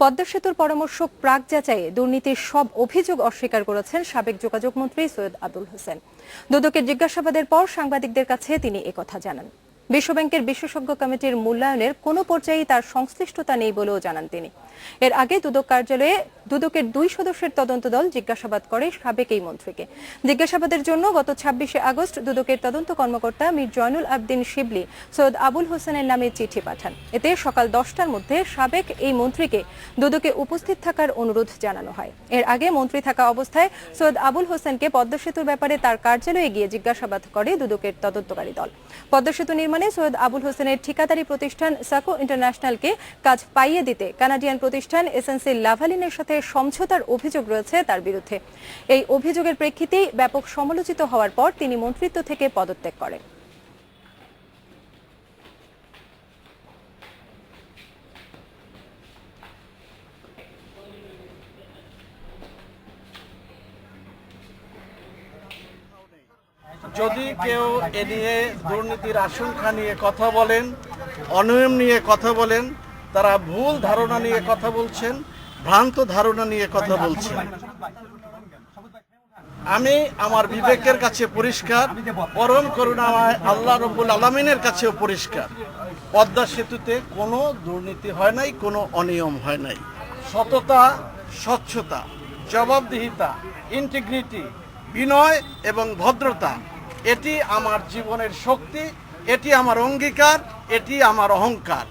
পদ্মা সেতুর পরামর্শ প্রাক যাচাইয়ে দুর্নীতির সব অভিযোগ অস্বীকার করেছেন সাবেক যোগাযোগ মন্ত্রী সৈয়দ আব্দুল হোসেন। দুদকের জিজ্ঞাসাবাদের পর সাংবাদিকদের কাছে তিনি একথা জানান। বিশ্বব্যাংকের বিশেষজ্ঞ কমিটির মূল্যায়নের কোনো পর্যায়েই তার সংশ্লিষ্টতা নেই বলেও জানান তিনি। এর আগে দুদক কার্যালয়ে দুদকের দুই সদস্যের তদন্ত দল জিজ্ঞাসাবাদ করে সাবেক এই মন্ত্রীকে। জিজ্ঞাসাবাদের জন্য গত ছাব্বিশে আগস্ট দুদকের তদন্ত কর্মকর্তা মীর জয়নুল আবদিন শিবলি সৈয়দ আবুল হোসেনের নামে চিঠি পাঠান। এতে সকাল দশটার মধ্যে সাবেক এই মন্ত্রীকে দুদকে উপস্থিত থাকার অনুরোধ জানানো হয়। এর আগে মন্ত্রী থাকা অবস্থায় সৈয়দ আবুল হোসেনকে পদ্মা সেতুর ব্যাপারে তার কার্যালয়ে গিয়ে জিজ্ঞাসাবাদ করে দুদকের তদন্তকারী দল। পদ্মা সেতু নির্মাণে সৈয়দ আবুল হোসেনের ঠিকাদারি প্রতিষ্ঠান সাকো ইন্টারন্যাশনালকে কাজ পাইয়ে দিতে কানাডিয়ান প্রতিষ্ঠান এসএনসি লাভালিনের সাথে সমঝোতার অভিযোগ রয়েছে তার বিরুদ্ধে। এই অভিযোগের প্রেক্ষিতেই ব্যাপক সমালোচিত হওয়ার পর তিনি মন্ত্রিত্ব থেকে পদত্যাগ করেন। যদি কেউ এ নিয়ে দুর্নীতির আশঙ্কা নিয়ে কথা বলেন, অনিয়ম নিয়ে কথা বলেন তারা ভুল ধারণা নিয়ে কথা বলছেন, ভ্রান্ত ধারণা নিয়ে কথা বলছেন। আমি আমার বিবেকের কাছে পরিষ্কার, পরম করুণাময়, আল্লাহ রব্বুল আলমিনের কাছেও পরিষ্কার। পদ্মা সেতুতে কোনো দুর্নীতি হয় নাই, কোনো অনিয়ম হয় নাই। সততা, স্বচ্ছতা, জবাবদিহিতা ইন্টিগ্রিটি বিনয় এবং ভদ্রতা, এটি আমার জীবনের শক্তি, এটি আমার অঙ্গীকার, এটি আমার অহংকার।